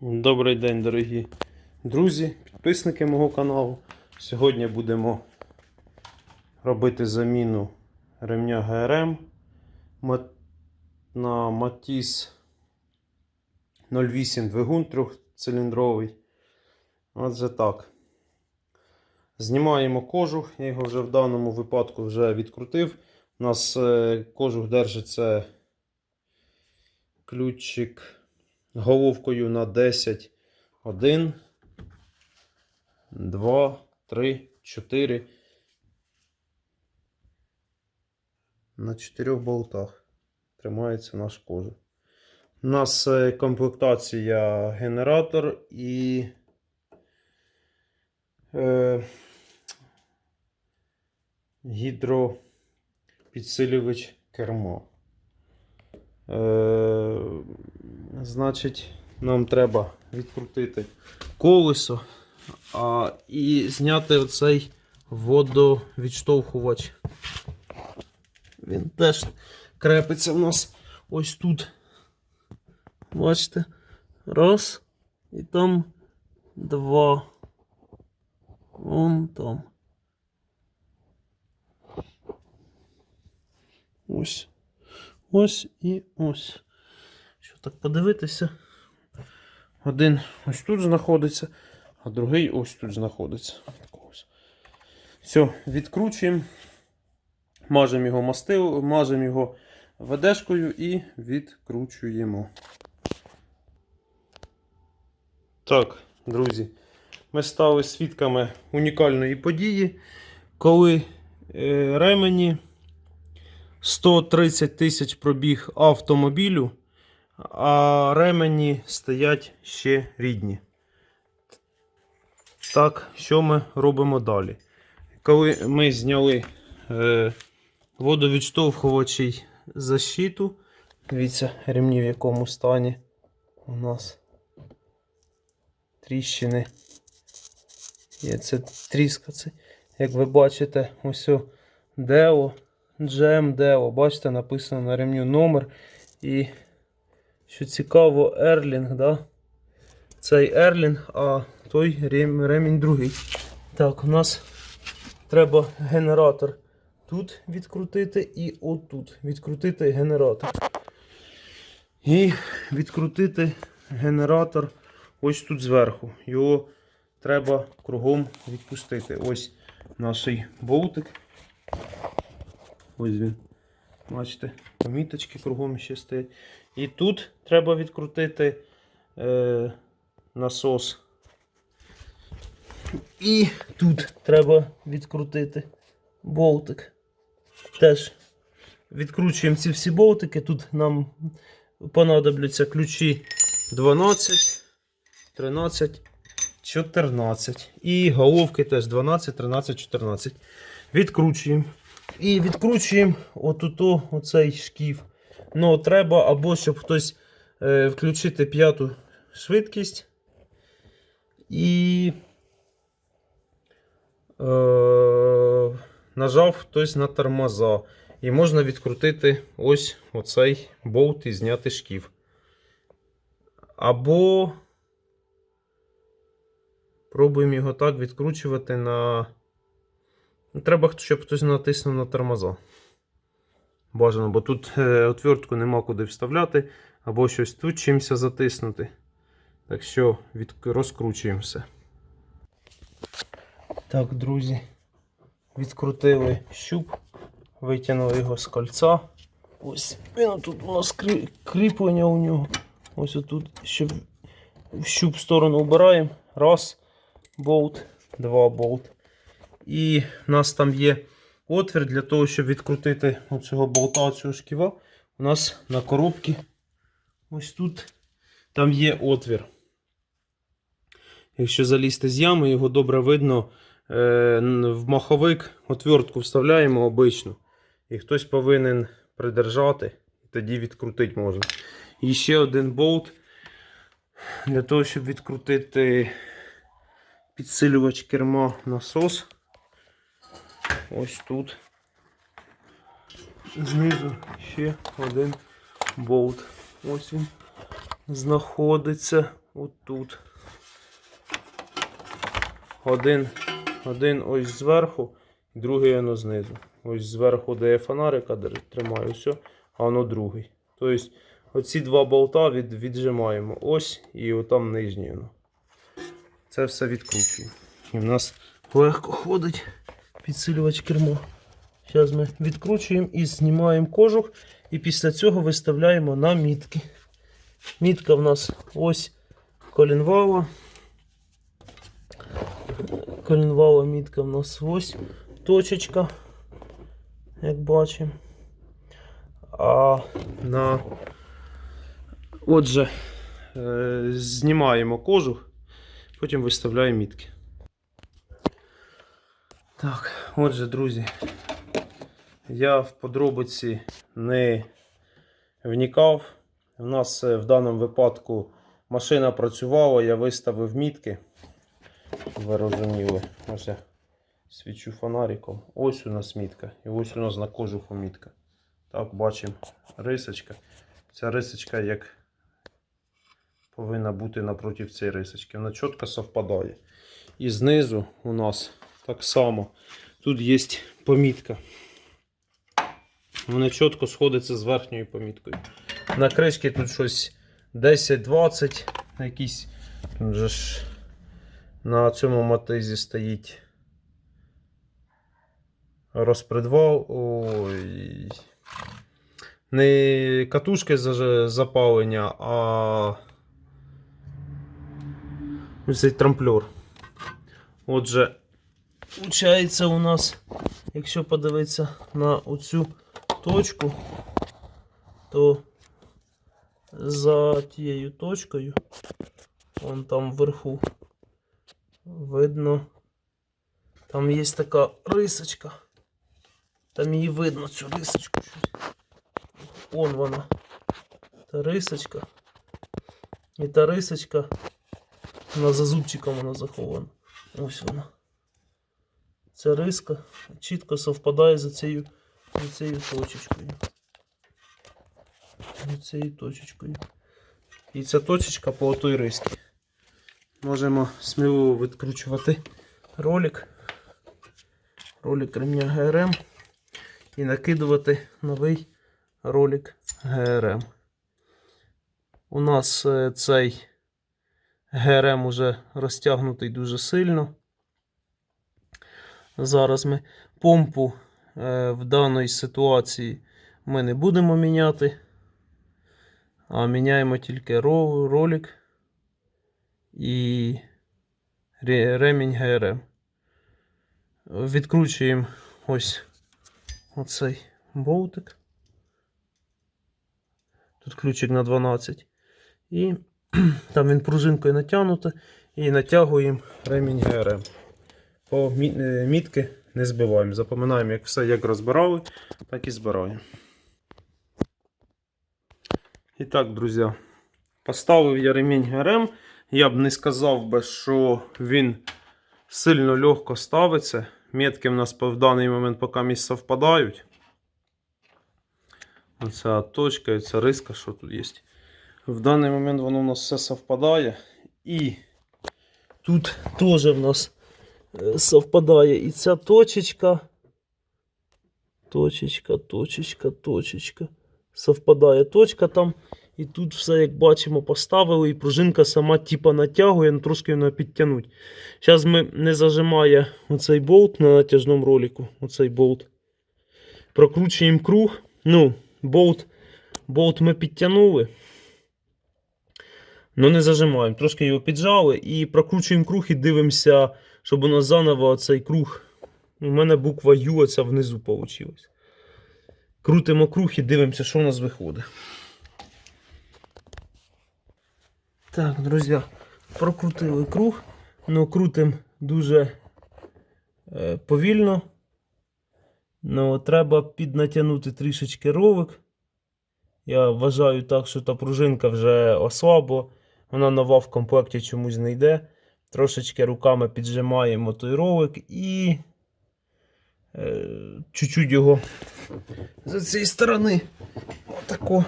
Добрий день, дорогі друзі, підписники мого каналу. Сьогодні будемо робити заміну ремня ГРМ на Матіс 08 двигун трьохциліндровий. Отже так. Знімаємо кожух, я його вже в даному випадку вже відкрутив. У нас е, кожух держиться ключик головкою на 10. 1, 2, 3, 4. На 4 болтах тримається наш кожух. У нас е, комплектація генератор і е, гідропідсилювач кермо. Е, значить, нам треба відкрутити колесо а, і зняти оцей водовідштовхувач. Він теж крепиться в нас ось тут. Бачите? Раз. І там два. Вон там. Ось. Ось і ось. Що так подивитися? Один ось тут знаходиться, а другий ось тут знаходиться. Все, відкручуємо, мажемо його мастил, мажемо його ведешкою і відкручуємо. Так, друзі, ми стали свідками унікальної події, коли е, ремені 130 тисяч пробіг автомобілю, а ремені стоять ще рідні. Так, що ми робимо далі? Коли ми зняли е, водовідштовхувачий защиту, дивіться, ремні в якому стані у нас тріщини. Є це тріска. Як ви бачите, ось Део. GM Deo. Бачите, написано на ремню номер. І що цікаво, Ерлінг, да? Цей Ерлінг, а той рем- ремінь другий. Так, у нас треба генератор тут відкрутити і отут відкрутити генератор. І відкрутити генератор ось тут зверху. Його треба кругом відпустити. Ось наш болтик. Ось він. Бачите, поміточки кругом ще стоять. І тут треба відкрутити е, насос. І тут треба відкрутити болтик. Теж відкручуємо ці всі болтики. Тут нам понадобляться ключі 12, 13, 14. І головки теж 12, 13, 14. Відкручуємо. І відкручуємо отут оцей шкіф. Ну, треба або щоб хтось е, включити п'яту швидкість. І е, нажав хтось на тормоза. І можна відкрутити ось оцей болт і зняти шкіф. Або пробуємо його так відкручувати на. Треба, щоб хтось натиснув на тормоза. Бажано, бо тут е, отвертку нема куди вставляти, або щось тут чимся затиснути. Так що від... розкручуємо все. Так, друзі, відкрутили щуп, витягнули його з кольця. Ось він тут у нас крі- кріплення у нього. Ось отут, щоб щуп в сторону обираємо. Раз, болт, два болт. І в нас там є отвір для того, щоб відкрутити оцього болта, цього шківа. У нас на коробці ось тут там є отвір. Якщо залізти з ями, його добре видно. Е, в маховик отвертку вставляємо обичну. І хтось повинен придержати, і тоді відкрутити можна. І ще один болт для того, щоб відкрутити підсилювач керма насос. Ось тут. Знизу ще один болт. Ось він знаходиться. отут. Один, один ось зверху, другий воно знизу. Ось зверху, де є фонарика, др- тримаю все, а воно другий. Тобто оці два болта від, віджимаємо. Ось і отам нижній. Воно. Це все відкручуємо. І в нас легко ходить підсилювач кермо. Зараз ми відкручуємо і знімаємо кожух. І після цього виставляємо на мітки. Мітка в нас ось колінвала. Колінвала мітка в нас ось точечка, як бачимо. А на отже, е, знімаємо кожух, потім виставляємо мітки. Так, отже, друзі, я в подробиці не вникав. У нас е, в даному випадку машина працювала, я виставив мітки. Ви розуміли. Ось я свічу фонариком. Ось у нас мітка. І ось у нас на кожуху мітка. Так, бачимо рисочка. Ця рисочка як повинна бути напроти цієї рисочки. Вона чітко совпадає. І знизу у нас так само. Тут є помітка. Вона чітко сходиться з верхньою поміткою. На кришці тут щось 10-20. Якийсь тут же ж на цьому мотизі стоїть розпредвал. Ой. Не катушки запалення, а цей трамплер. Отже, виходить у нас, якщо подивитися на оцю точку, то за тією точкою, вон там вверху, видно, там є така рисочка. Там її видно, цю рисочку. Вон вона. Та рисочка. І та рисочка. Вона за зубчиком вона захована. Ось вона. Ця риска чітко совпадає за цією, за цією точечкою. За цією точечкою. І ця точечка по той риски. Можемо сміливо відкручувати ролик. Ролик ремня ГРМ. І накидувати новий ролик ГРМ. У нас е, цей ГРМ уже розтягнутий дуже сильно. Зараз ми помпу е, в даній ситуації ми не будемо міняти, а міняємо тільки ролик і ремінь ГРМ. Відкручуємо ось оцей болтик. Тут ключик на 12. І там він пружинкою натягнуто. І натягуємо ремінь ГРМ. По е, мітки не збиваємо. Запоминаємо, як все як розбирали, так і збираємо. І так, друзі, поставив я ремінь ГРМ. Я б не сказав би, що він сильно легко ставиться. Метки в нас в даний момент поки місць совпадають. Оця точка і ця риска, що тут є. В даний момент воно у нас все совпадає. І тут теж в нас совпадає і ця точечка. Точечка, точечка, точечка. Совпадає точка там. І тут все, як бачимо, поставили, і пружинка сама типа натягує, ну трошки вона підтягнуть. Зараз ми не зажимає оцей болт на натяжному ролику. Оцей болт. Прокручуємо круг. Ну, болт, болт ми підтягнули. Ну не зажимаємо. Трошки його піджали і прокручуємо круг і дивимося, щоб у нас заново цей круг. У мене буква Ю оця внизу вийшла. Крутимо круг і дивимося, що у нас виходить. Так, друзі, прокрутили круг. Ну, крутим дуже е, повільно. Ну, треба піднатягнути трішечки ровик. Я вважаю так, що та пружинка вже ослабла. Вона нова в комплекті чомусь не йде. Трошечки руками піджимаємо той ровик і е, чуть-чуть його з цієї сторони. Отако.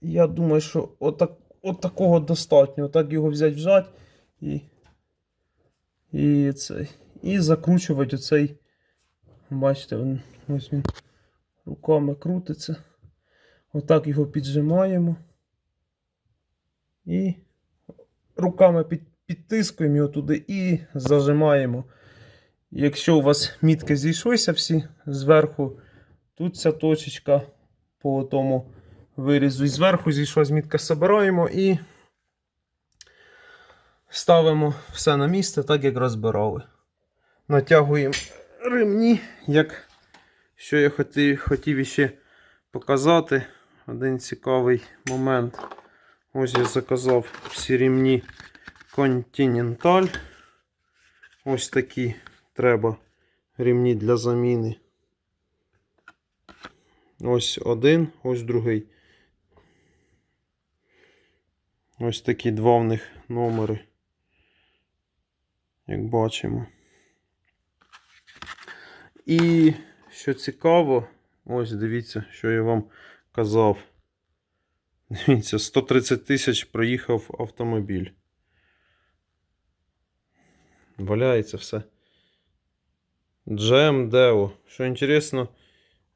Я думаю, що отак, от такого достатньо. Отак його взяти вжать і, і, цей, і закручувати оцей. Бачите, він, ось він руками крутиться. Отак його піджимаємо. І руками під, підтискуємо його туди і зажимаємо. Якщо у вас мітки зійшлися всі зверху, тут ця точечка по тому вирізу. І зверху зійшла змітка, собираємо і ставимо все на місце, так як розбирали. Натягуємо ремні, як що я хотів, хотів іще показати. Один цікавий момент. Ось я заказав всі ремні Continental. Ось такі треба ремні для заміни. Ось один, ось другий. Ось такі два в них номери. Як бачимо. І що цікаво, ось дивіться, що я вам казав. Дивіться, 130 тисяч проїхав автомобіль. Валяється все. Джем Део. Що інтересно,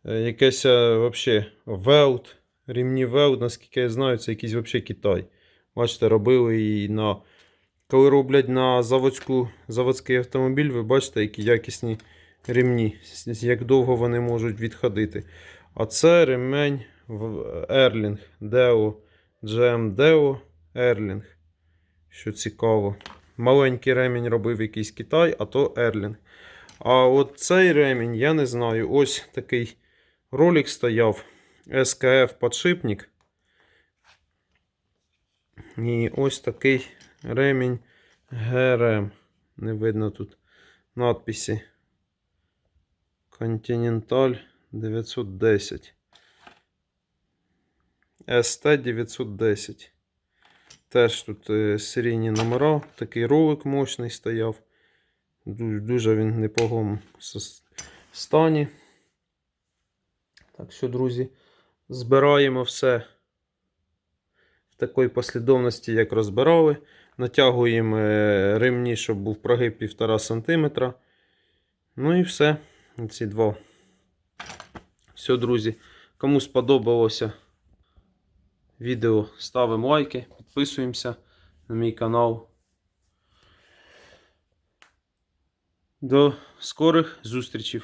е, якесь е, вообще Велт, рівні Велт, наскільки я знаю, це якийсь вообще Китай. Бачите, робили і на. Коли роблять на заводську, заводський автомобіль, ви бачите, які якісні ремні, як довго вони можуть відходити. А це ремень Ерлінг Deo GM Deo Ерлінг. Що цікаво. Маленький ремінь робив якийсь Китай, а то Ерлінг. А от цей ремінь, я не знаю. Ось такий ролик стояв. SKF подшипник. І ось такий ремінь ГРМ. Не видно тут надписи. Continental 910. ST 910. Теж тут е, серійні номера. Такий ролик мощний стояв. Дуже він в непоганому стані. Так що, друзі, збираємо все в такій послідовності, як розбирали. Натягуємо е, ремні, щоб був прогиб 1,5 см. Ну і все. Ці два. Все, друзі. Кому сподобалося відео, ставимо лайки, підписуємося на мій канал. До скорих зустрічей.